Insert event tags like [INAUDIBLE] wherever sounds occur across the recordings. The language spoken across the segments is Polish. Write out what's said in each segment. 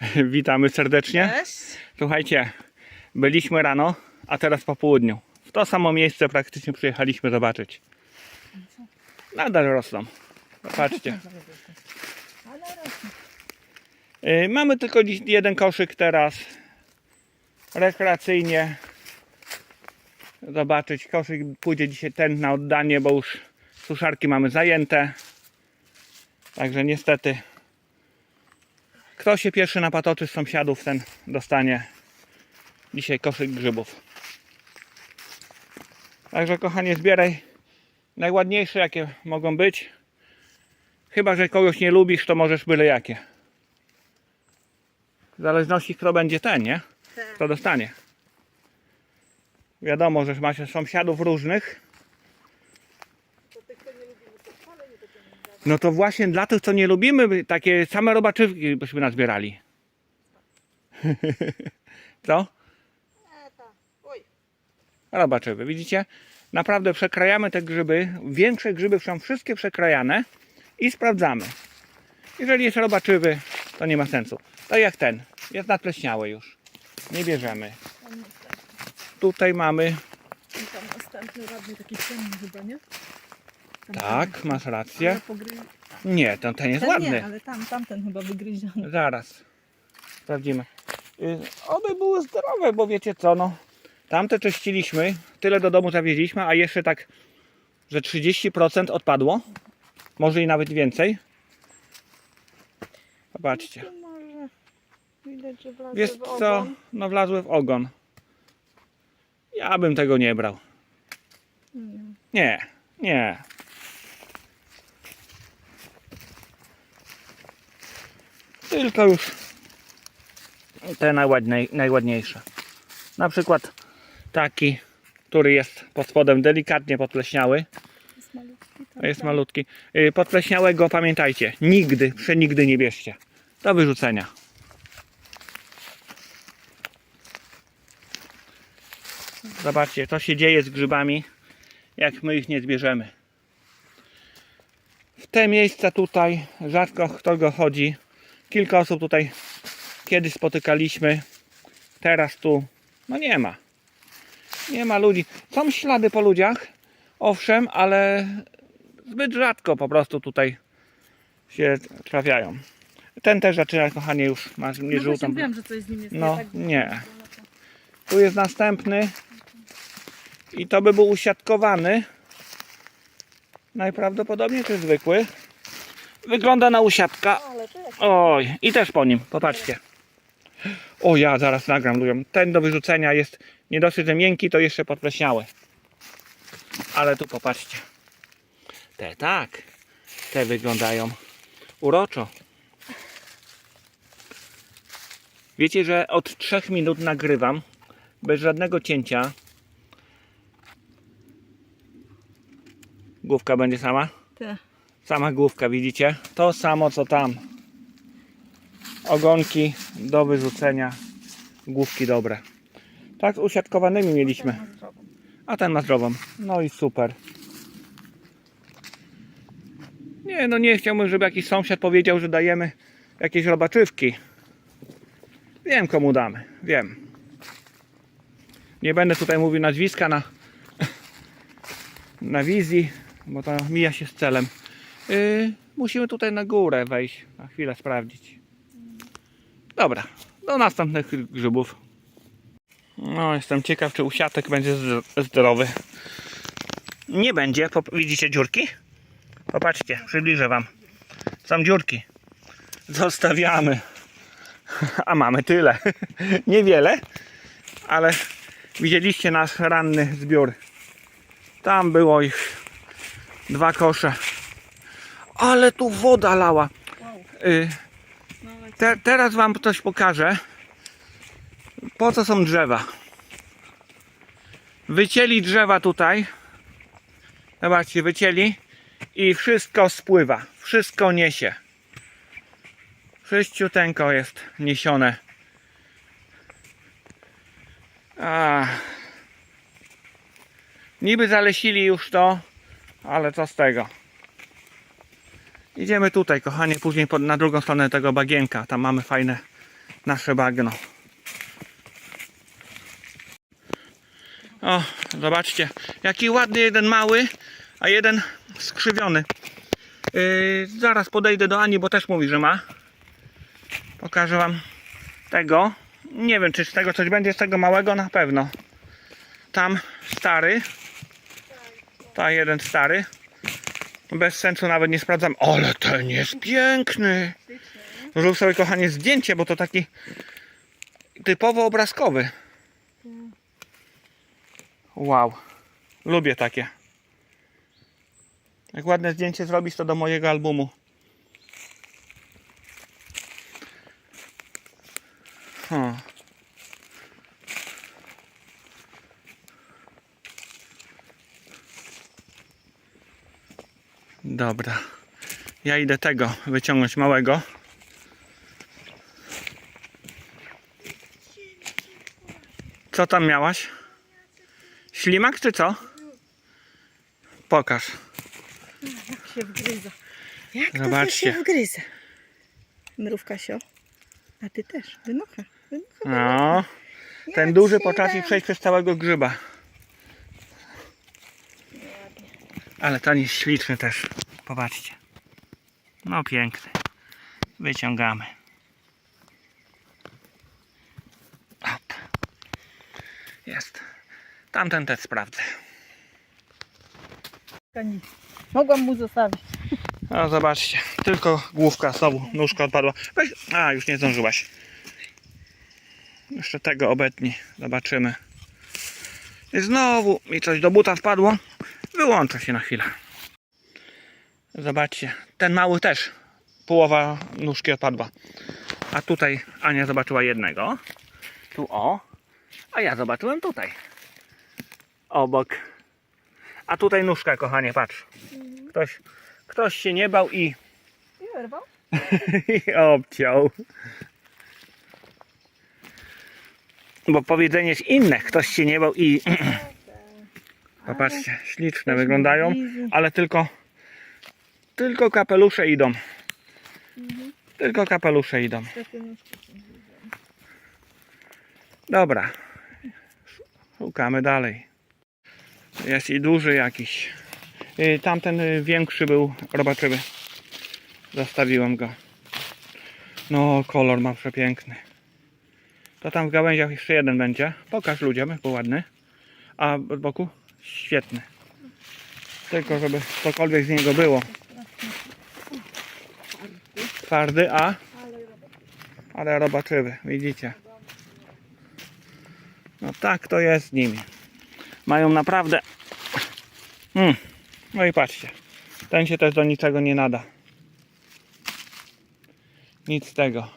[LAUGHS] Witamy serdecznie. Cześć. Słuchajcie, byliśmy rano, a teraz po południu. W to samo miejsce praktycznie przyjechaliśmy zobaczyć. Nadal rosną. Rośnie. Y, Mamy tylko jeden koszyk teraz. Rekreacyjnie. Zobaczyć. Koszyk pójdzie dzisiaj ten na oddanie, bo już suszarki mamy zajęte. Także niestety. Kto się pierwszy napatoczy z sąsiadów, ten dostanie dzisiaj koszyk grzybów. Także kochanie, zbieraj najładniejsze jakie mogą być. Chyba, że kogoś nie lubisz, to możesz byle jakie. W zależności kto będzie ten, nie? Tak. Kto dostanie. Wiadomo, że macie sąsiadów różnych. To tych, kto nie lubimy, to wcale nie będziemy brać. No to właśnie dla tych, co nie lubimy, takie same robaczywki byśmy nazbierali. [LAUGHS] Co? Robaczywy, widzicie? Naprawdę przekrajamy te grzyby. Większe grzyby są wszystkie przekrajane i sprawdzamy. Jeżeli jest robaczywy, to nie ma sensu. Tak jak ten. Jest nadpleśniały już. Nie bierzemy. Tutaj mamy. I tam następny ładny taki ciemny chyba, nie? Tak, masz Ale rację. pogry... Nie, ten, ten jest Ten ładny. nie, ale tam, tamten chyba wygryziony. Zaraz. Sprawdzimy. Y, Oby były zdrowe, bo wiecie co, no. Tamte czyściliśmy, tyle do domu zawieźliśmy, a jeszcze tak, że 30% odpadło. Może i nawet więcej. Zobaczcie. Tu może widać, że wlazły Wiesz w co? ogon. No wlazły w ogon. Ja bym tego nie brał. Nie. Nie, nie. Tylko już te najładniej, najładniejsze. Na przykład taki, który jest pod spodem delikatnie podpleśniały. Jest malutki. Jest malutki. Yy, Podpleśniałego pamiętajcie, nigdy, przenigdy nie bierzcie. Do wyrzucenia. Zobaczcie, co się dzieje z grzybami, jak my ich nie zbierzemy. W te miejsca tutaj rzadko kto go chodzi. Kilka osób tutaj kiedyś spotykaliśmy. Teraz tu no nie ma. Nie ma ludzi. Są ślady po ludziach, owszem, ale zbyt rzadko po prostu tutaj się trafiają. Ten też zaczyna, kochanie, już ma nie No żółtą. właśnie wiem, że coś z nim jest No, nie tak. nie. Tu jest następny. I to by był usiadkowany. Najprawdopodobniej jest zwykły. Wygląda na usiadka. Jak Oj, i też po nim, popatrzcie. O, ja zaraz nagram ludziom. Ten do wyrzucenia jest nie dosyć, że miękki, to jeszcze podpleśniały. Ale tu popatrzcie. Te tak. Te wyglądają uroczo. Wiecie, że od 3 minut nagrywam bez żadnego cięcia. Główka będzie sama? te. Sama główka, widzicie? To samo co tam. Ogonki do wyrzucenia, główki dobre. Tak z usiadkowanymi mieliśmy. A ten ma zdrową. No i super. Nie, no nie chciałbym, żeby jakiś sąsiad powiedział, że dajemy jakieś robaczywki. Wiem komu damy, wiem. Nie będę tutaj mówił nazwiska na, [LAUGHS] na wizji, bo to mija się z celem. Yy, musimy tutaj na górę wejść, na chwilę sprawdzić. Dobra, do następnych grzybów. No, jestem ciekaw, czy usiatek będzie zdro- zdrowy. Nie będzie. Widzicie dziurki? Popatrzcie, przybliżę wam. Są dziurki. Zostawiamy. [LAUGHS] A mamy tyle. [LAUGHS] Niewiele, ale widzieliście nasz ranny zbiór. Tam było ich dwa kosze. Ale tu woda lała. Y, te, teraz wam coś pokażę. Po co są drzewa? Wycięli drzewa tutaj. Zobaczcie, wycięli i wszystko spływa. Wszystko niesie. Wszyściuteńko jest niesione. A. Niby zalesili już to, ale co z tego? Idziemy tutaj, kochanie, później pod, na drugą stronę tego bagienka. Tam mamy fajne nasze bagno. O, zobaczcie, jaki ładny jeden mały, a jeden skrzywiony. Yy, zaraz podejdę do Ani, bo też mówi, że ma. Pokażę wam tego. Nie wiem, czy z tego coś będzie, z tego małego na pewno. Tam stary. Ta jeden stary. Bez sensu nawet nie sprawdzam. Ale ten jest piękny. Zrób sobie kochanie zdjęcie, bo to taki typowo obrazkowy. Wow. Lubię takie. Jak ładne zdjęcie zrobisz, to do mojego albumu. Hmm. Dobra. Ja idę tego wyciągnąć małego. Co tam miałaś? Ślimak czy co? Pokaż. Jak się wgryza. Jak to Zobaczcie. się wgryza? Mrówka sio. A ty też. Wynocha. Wynocha. No. Ten duży potrafi przejść przez całego grzyba. Ale ten jest śliczny też. Popatrzcie. No piękny. Wyciągamy. Op. Jest. Tamten też sprawdzę. Mogłam mu zostawić. No zobaczcie. Tylko główka znowu. Nóżka odpadła. Weź. A, już nie zdążyłaś. Jeszcze tego obetnij. Zobaczymy. I znowu mi coś do buta wpadło. Wyłączę się na chwilę. Zobaczcie. Ten mały też. Połowa nóżki odpadła. A tutaj Ania zobaczyła jednego. Tu o. A ja zobaczyłem tutaj. Obok. A tutaj nóżka, kochanie, patrz. Ktoś, ktoś się nie bał i, I wyrwał? [LAUGHS] i obciął. Bo powiedzenie jest inne. Ktoś się nie bał i... [CLEARS THROAT] Popatrzcie, śliczne wyglądają, ale tylko tylko kapelusze idą. Tylko kapelusze idą. Dobra. Szukamy dalej. Jest i duży jakiś. Y, Tamten y, większy był robaczywy. Zostawiłem go. No, kolor ma przepiękny. To tam w gałęziach jeszcze jeden będzie. Pokaż ludziom, bo ładny. A od boku? Świetny. Tylko żeby cokolwiek z niego było. Twardy, a? Ale robaczywy, widzicie. No tak to jest z nimi. Mają naprawdę... Mm. No i patrzcie. Ten się też do niczego nie nada. Nic z tego.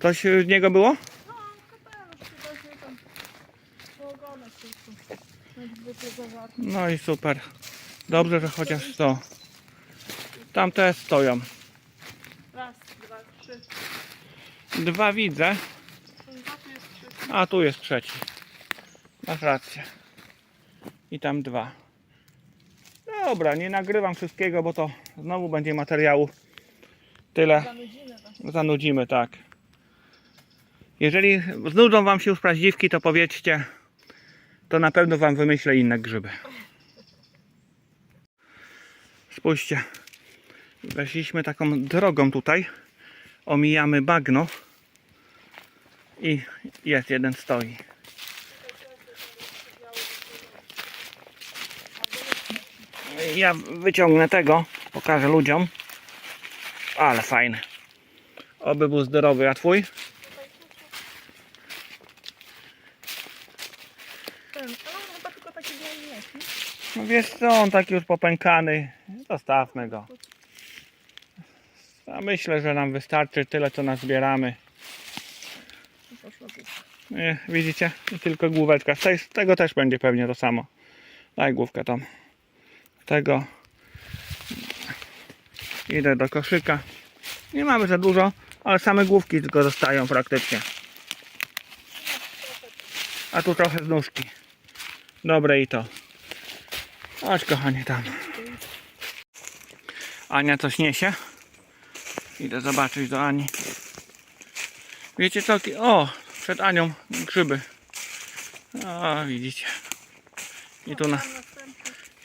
Coś z niego było? No i super. Dobrze, że chociaż to. Tam też stoją. Raz, dwa, trzy. Dwa widzę, a tu jest trzeci. Masz rację. I tam dwa. Dobra, nie nagrywam wszystkiego, bo to znowu będzie materiału tyle. Zanudzimy, tak. Jeżeli znudzą Wam się już prawdziwki, to powiedzcie, to na pewno Wam wymyślę inne grzyby. Spójrzcie, weszliśmy taką drogą tutaj, omijamy bagno i jest jeden stoi. Ja wyciągnę tego, pokażę ludziom, ale fajny. Oby był zdrowy, a twój? Ten, ale on chyba tylko taki biały jest, nie? No wiesz co, on taki już popękany. Zostawmy go. A myślę, że nam wystarczy tyle, co nazbieramy. Nie, widzicie? I tylko główeczka. Z Z tego też będzie pewnie to samo. Daj główkę tam. Tego. Idę do koszyka. Nie mamy za dużo, ale same główki tylko zostają praktycznie. A tu trochę z nóżki. Dobre i to. Chodź kochanie tam. Ania coś niesie. Idę zobaczyć do Ani. Wiecie co? O, przed Anią grzyby. O, widzicie. I tu na,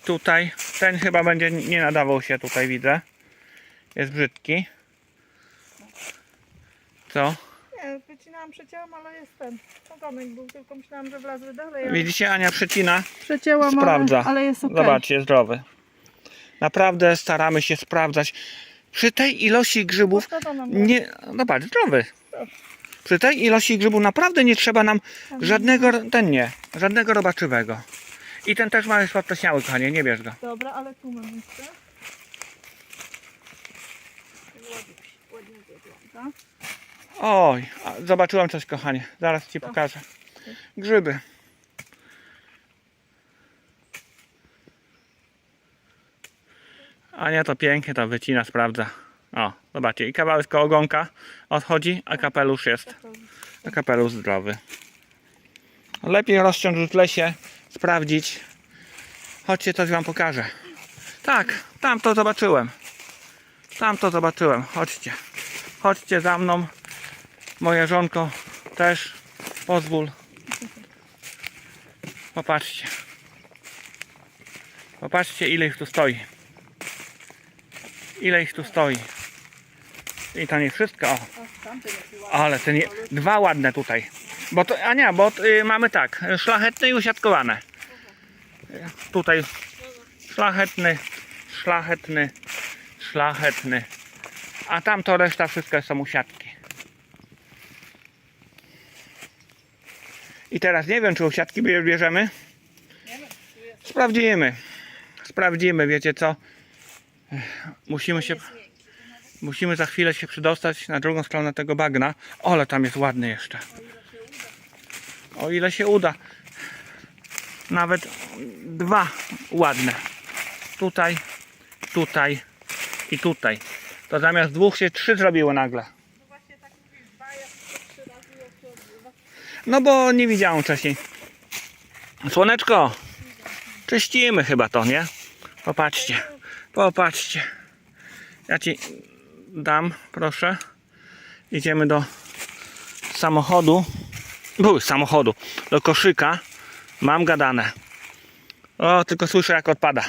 tutaj, ten chyba będzie nie nadawał się tutaj, widzę. Jest brzydki. Co? Nie, wycinałam, przecięłam, ale jest ten. Ogonek był, tylko myślałam, że wlazły dalej. ale- Widzicie, Ania przecina. Przecięłam, Sprawdza. ale, ale jest ok. Zobaczcie, zdrowy. Naprawdę staramy się sprawdzać. Przy tej ilości grzybów nie. Zobacz, zdrowy. Przy tej ilości grzybów naprawdę nie trzeba nam żadnego. Ten nie, żadnego robaczywego. I ten też ma splatniały, kochanie, nie bierz go. Dobra, ale tu mam jeszcze. Ładnie, ładnie wygląda. Oj, a, zobaczyłem coś, kochanie. Zaraz ci pokażę. Grzyby. Ania to pięknie to wycina, sprawdza. O, zobaczcie, i kawałek ogonka odchodzi, a kapelusz jest. A kapelusz zdrowy. Lepiej rozciąć w lesie, sprawdzić. Chodźcie, coś wam pokażę. Tak, tam to zobaczyłem. Tam to zobaczyłem. Chodźcie. Chodźcie za mną. Moja żonko też. Pozwól. Popatrzcie. Popatrzcie ile ich tu stoi. Ile ich tu stoi. I to nie wszystko. O. Ale ten je, dwa ładne tutaj. Bo to, a nie, bo y, mamy tak, szlachetne i usiadkowane. Tutaj szlachetny, szlachetny, szlachetny. A tam to reszta wszystko są usiadki. I teraz nie wiem, czy usiadki bie- bierzemy. Sprawdzimy. Sprawdzimy, wiecie co? Musimy się. Musimy za chwilę się przydostać na drugą stronę tego bagna. O, ale tam jest ładny jeszcze. O ile się uda. Nawet dwa ładne. Tutaj, tutaj i tutaj. To zamiast dwóch się trzy zrobiło nagle. No właśnie tak mówisz, dwa jak to trzy razy jak się odbywa. No bo nie widziałem wcześniej. Słoneczko, czyścimy chyba to, nie? Popatrzcie, popatrzcie. Ja ci dam, proszę. Idziemy do samochodu. Były samochodu. Do koszyka. Mam gadane. O, tylko słyszę jak odpada.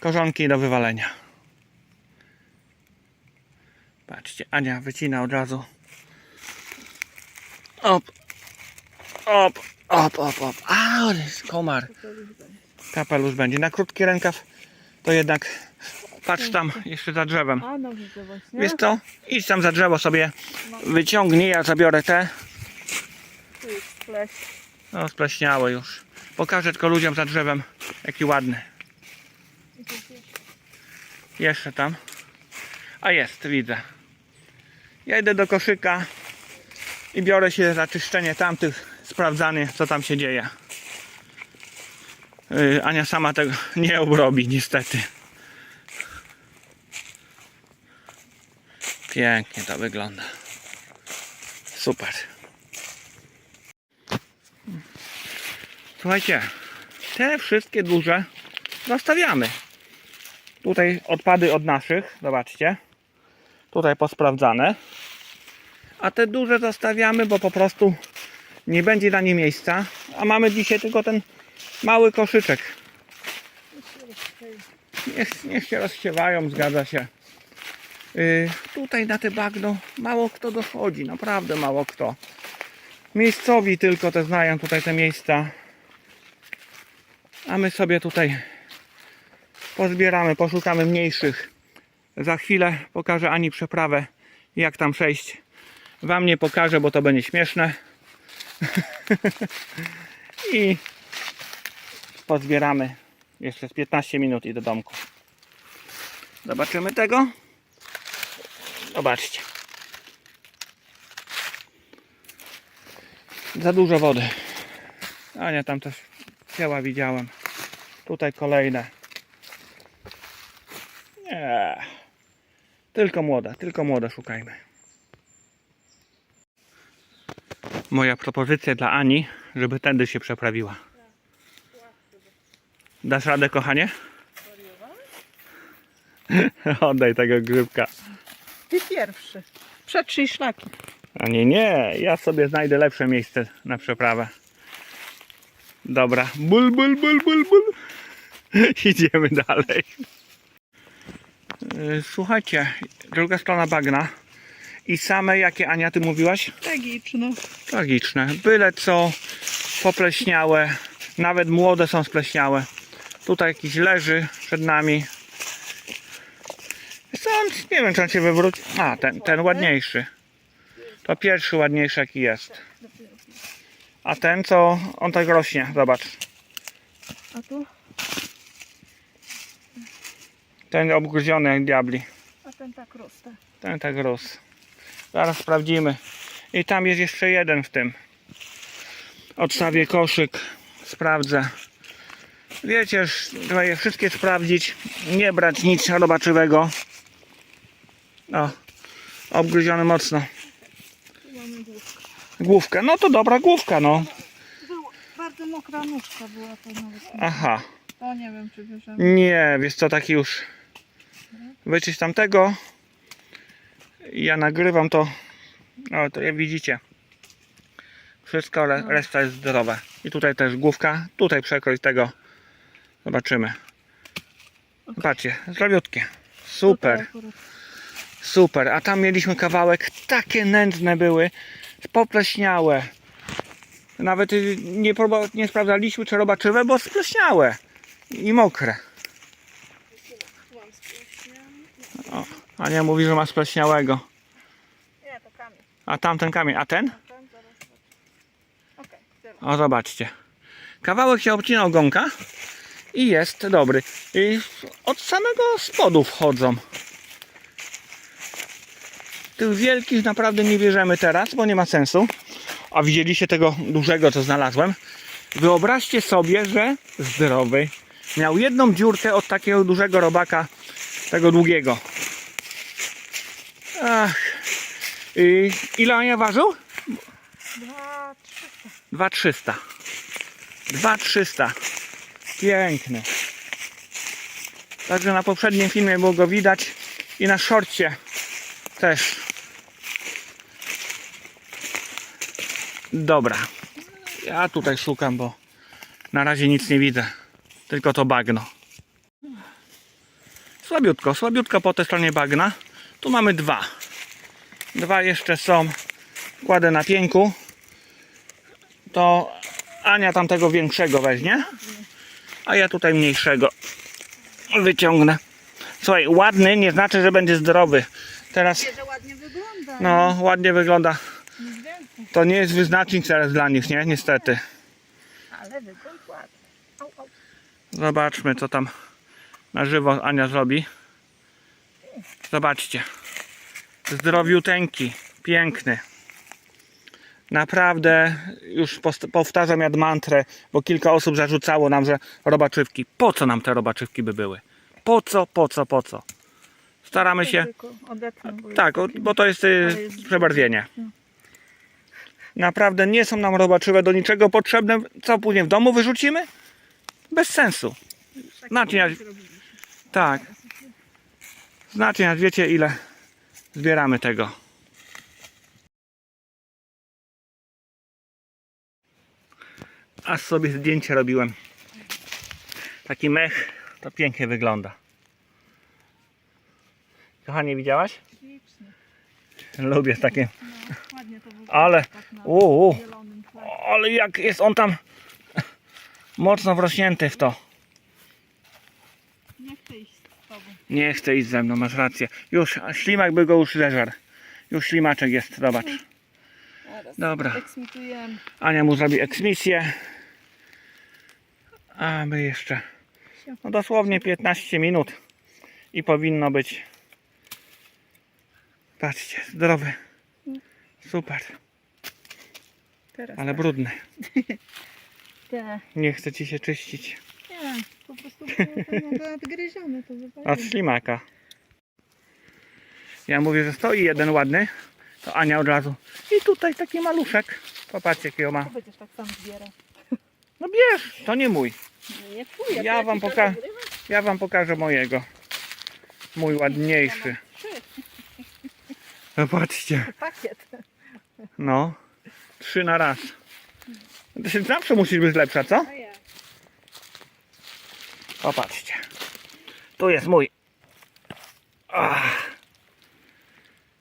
Korzonki do wywalenia. Patrzcie, Ania wycina od razu. Op. Op, op, op, op. A, komar. Kapelusz będzie. Na krótki rękaw to jednak patrz tam jeszcze za drzewem. A, no widzę właśnie. Wiesz co? Idź tam za drzewo sobie wyciągnij, ja zabiorę te. Tu jest. No, spleśniałe już. Pokażę tylko ludziom za drzewem, jaki ładny. Jeszcze tam. A jest, widzę. Ja idę do koszyka i biorę się za czyszczenie tamtych, sprawdzanie co tam się dzieje. Yy, Ania sama tego [LAUGHS] nie obrobi niestety. Pięknie to wygląda. Super. Słuchajcie, te wszystkie duże zostawiamy. Tutaj odpady od naszych, zobaczcie. Tutaj posprawdzane. A te duże zostawiamy, bo po prostu nie będzie na nie miejsca. A mamy dzisiaj tylko ten mały koszyczek. Niech, niech się rozsiewają, zgadza się. Yy, tutaj na te bagno mało kto dochodzi, naprawdę mało kto. Miejscowi tylko te znają tutaj te miejsca. A my sobie tutaj pozbieramy, poszukamy mniejszych. Za chwilę pokażę Ani przeprawę, jak tam przejść. Wam nie pokażę, bo to będzie śmieszne. [LAUGHS] I pozbieramy jeszcze z 15 minut i do domku. Zobaczymy tego. Zobaczcie. Za dużo wody. Ania tam coś wzięła, widziałem. Tutaj kolejne. Nie. Tylko młoda, tylko młoda szukajmy. Moja propozycja dla Ani, żeby tędy się przeprawiła. Dasz radę, kochanie? [LAUGHS] Oddaj tego grzybka. Ty pierwszy. Przetrzyj szlaki. A nie, nie, ja sobie znajdę lepsze miejsce na przeprawę. Dobra, bul, bul, bul, bul, bul. [LAUGHS] Idziemy dalej. Yy, Słuchajcie, druga strona bagna. I same, jakie Ania, ty mówiłaś? Tragiczne. Tragiczne. Byle co popleśniałe. Nawet młode są spleśniałe. Tutaj jakiś leży przed nami. Sam nie wiem, czy on się wywróci. A, ten, ten ładniejszy. To pierwszy ładniejszy jaki jest. A ten co on tak rośnie, zobacz. A tu? Ten obgryziony jak diabli. A ten tak roste. Ten tak rósł. Zaraz sprawdzimy. I tam jest jeszcze jeden w tym. Odstawię koszyk. Sprawdzę. Wiecie, że trzeba je wszystkie sprawdzić. Nie brać nic robaczywego. O, obgryziony mocno. Główka. No to dobra główka, no. Było, bardzo mokra nóżka była to nawet. Aha. To nie wiem czy bierzemy. Nie, wiesz co, taki już. Wyczyść tamtego. Ja nagrywam to. No to jak widzicie. Wszystko, re- No. reszta jest zdrowe. I tutaj też główka. Tutaj przekroj tego. Zobaczymy. Patrzcie, zdrowiutkie. Super, super. A tam mieliśmy kawałek. Takie nędzne były. Popleśniałe. Nawet nie, próba- nie sprawdzaliśmy, czy robaczywe, bo spleśniałe. I mokre. Mam spóźniam. Ania mówi, że ma spleśniałego. Nie, to kamień. A tamten kamień, a ten? Ten zaraz zobaczę. Okej, teraz. O, zobaczcie. Kawałek się obcina ogonka i jest dobry. I od samego spodu wchodzą. Tych wielkich naprawdę nie bierzemy teraz, bo nie ma sensu. A widzieliście tego dużego, co znalazłem? Wyobraźcie sobie, że zdrowy. Miał jedną dziurkę od takiego dużego robaka, tego długiego. Ach. I ile Ania ważył? Dwa, trzysta. 2300. 2300. Piękny. Także na poprzednim filmie było go widać i na szorcie też. Dobra. Ja tutaj szukam, bo na razie nic nie widzę. Tylko to bagno. Słabiutko, słabiutko po tej stronie bagna. Tu mamy dwa. Dwa jeszcze są. Kładę na pięku to Ania tamtego większego weźmie, a ja tutaj mniejszego wyciągnę. Słuchaj, ładny nie znaczy, że będzie zdrowy. Teraz, ładnie wygląda. no, ładnie wygląda. To nie jest wyznacznik teraz dla nich, nie? Niestety. Ale wygląd ładny. Au, au. Zobaczmy, co tam na żywo Ania zrobi. Zobaczcie. Zdrowiuteńki, piękny. Naprawdę, już powtarzam jak mantrę, bo kilka osób zarzucało nam, że robaczywki. Po co nam te robaczywki by były? Po co, po co, po co? Staramy się. Tak, bo to jest, y, przebarwienie. No. Naprawdę nie są nam robaczywe do niczego potrzebne. Co później w domu wyrzucimy? Bez sensu. robiliśmy. Tak. Znaczy, jak wiecie ile zbieramy tego. Aż sobie zdjęcie robiłem. Taki mech to pięknie wygląda. Kochanie, widziałaś? Lubię takie. No. Ale- Tak na u, u. zielonym tle. Ale jak jest on tam mocno wrośnięty w to. Nie chcę iść z tobą. Nie chce iść ze mną, masz rację. Już, a ślimak by go już zeżarł. Już ślimaczek jest, zobacz. Dobra. Ania mu zrobi eksmisję. A my jeszcze. No dosłownie 15 minut. I powinno być. Patrzcie, zdrowy. Super, Teraz ale tak. brudny. [LAUGHS] Te. Nie chce ci się czyścić. Nie, po prostu było to [LAUGHS] nadgryzione. To Od ślimaka. Ja mówię, że stoi jeden ładny. To Ania od razu. I tutaj taki maluszek. Popatrzcie, jakiego ma. To będziesz tak sam zbierał. No bierz, to nie mój. Nie, nie twój. jak Ja wam poka-? Ja wam pokażę mojego. Mój ładniejszy. Zobaczcie. Pakiet. No. Trzy na raz. To się zawsze musisz być lepsza, co? A ja. Popatrzcie. Tu jest mój. Ach.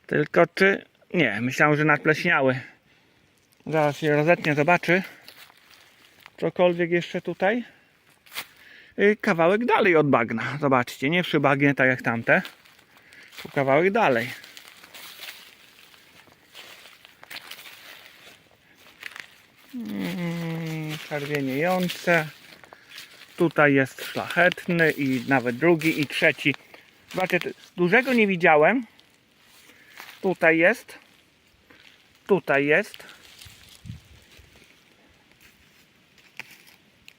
Tylko czy... Nie, myślałem, że nadpleśniały. Zaraz się rozetnie, zobaczy. Cokolwiek jeszcze tutaj. Y, Kawałek dalej od bagna. Zobaczcie, nie przy bagnie tak jak tamte. Tu kawałek dalej. Czerwieniejące. Tutaj jest szlachetny i nawet drugi i trzeci. Zobaczcie, dużego nie widziałem. Tutaj jest. Tutaj jest.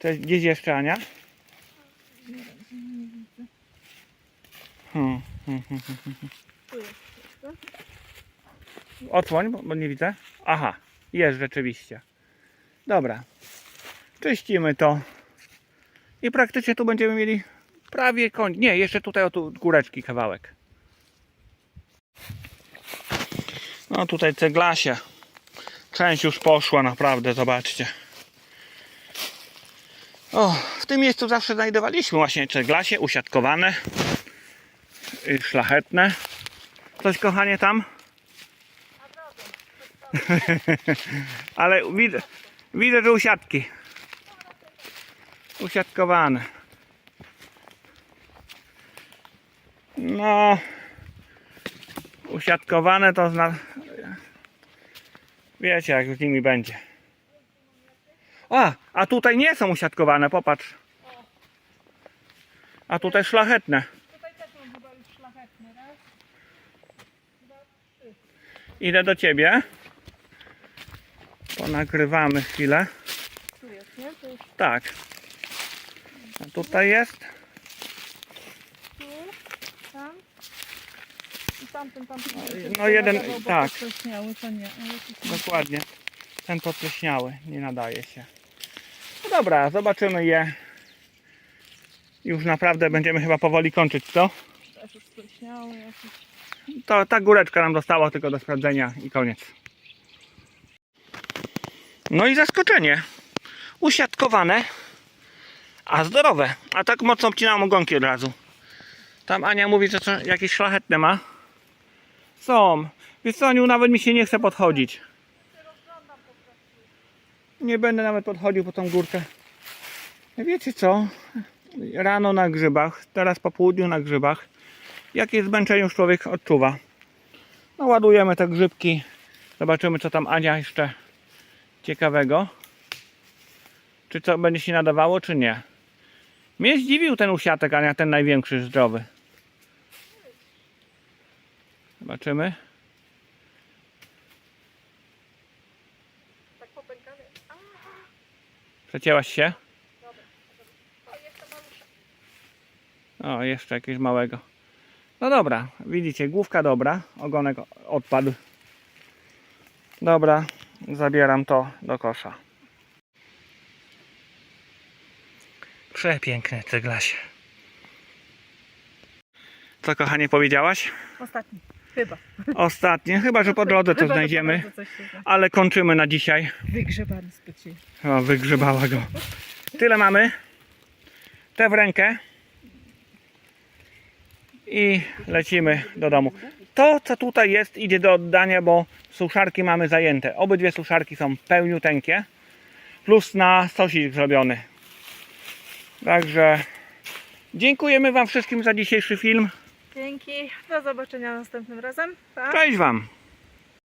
Jest gdzieś jeszcze Ania? Hmm, hmm, hmm, hmm. Odsłoń, bo nie widzę. Aha, jest rzeczywiście. Dobra. Czyścimy to. I praktycznie tu będziemy mieli prawie koń. Nie, jeszcze tutaj o tu góreczki kawałek. No tutaj ceglasie. Część już poszła naprawdę, zobaczcie. O, w tym miejscu zawsze znajdowaliśmy właśnie ceglasie usiadkowane. y, Szlachetne. Coś kochanie tam? [LAUGHS] Ale widzę, widzę, że usiadki. Usiadkowane. No. Usiadkowane to zna... Wiecie jak z nimi będzie. A, a tutaj nie są usiadkowane, popatrz. A tutaj szlachetne. Idę do ciebie. Ponagrywamy chwilę. Tu jest, nie? Tak. A tutaj jest. tu, tam. I tamten, tamten. no jeden- Bo tak. to nie. Dokładnie. Ten podpleśniały. Nie nadaje się. No dobra, zobaczymy je. Już naprawdę będziemy chyba powoli kończyć, co? To ta góreczka nam została tylko do sprawdzenia i koniec. No i zaskoczenie. Usiadkowane, a zdrowe. A tak mocno obcinałem ogonki od razu. Tam Ania mówi, że co, jakieś szlachetne ma. Są. Wiesz co, Aniu, nawet mi się nie chce podchodzić. Nie będę nawet podchodził po tą górkę. Wiecie co? Rano na grzybach, teraz po południu na grzybach jakie zmęczenie już człowiek odczuwa. No ładujemy te grzybki. Zobaczymy co tam Ania jeszcze ciekawego. Czy co będzie się nadawało, czy nie. Mnie zdziwił ten usiatek, Ania, ten największy, zdrowy. Zobaczymy. Tak popękane. Przecięłaś się? A. O, jeszcze jakiegoś małego. No dobra, widzicie, główka dobra, ogonek odpadł. Dobra, zabieram to do kosza. Przepiękne ceglasie. Co kochanie powiedziałaś? Ostatni. Chyba. Ostatnie, chyba że po drodze to Chyba, znajdziemy, ale kończymy na dzisiaj. Wygrzebany specjalnie. O, wygrzebała go. Tyle mamy. Te w rękę. I lecimy do domu. To, co tutaj jest, idzie do oddania, bo suszarki mamy zajęte. Obydwie suszarki są pełniuteńkie. Plus na sosik zrobiony. Także dziękujemy Wam wszystkim za dzisiejszy film. Dzięki. Do zobaczenia następnym razem. Pa. Cześć Wam!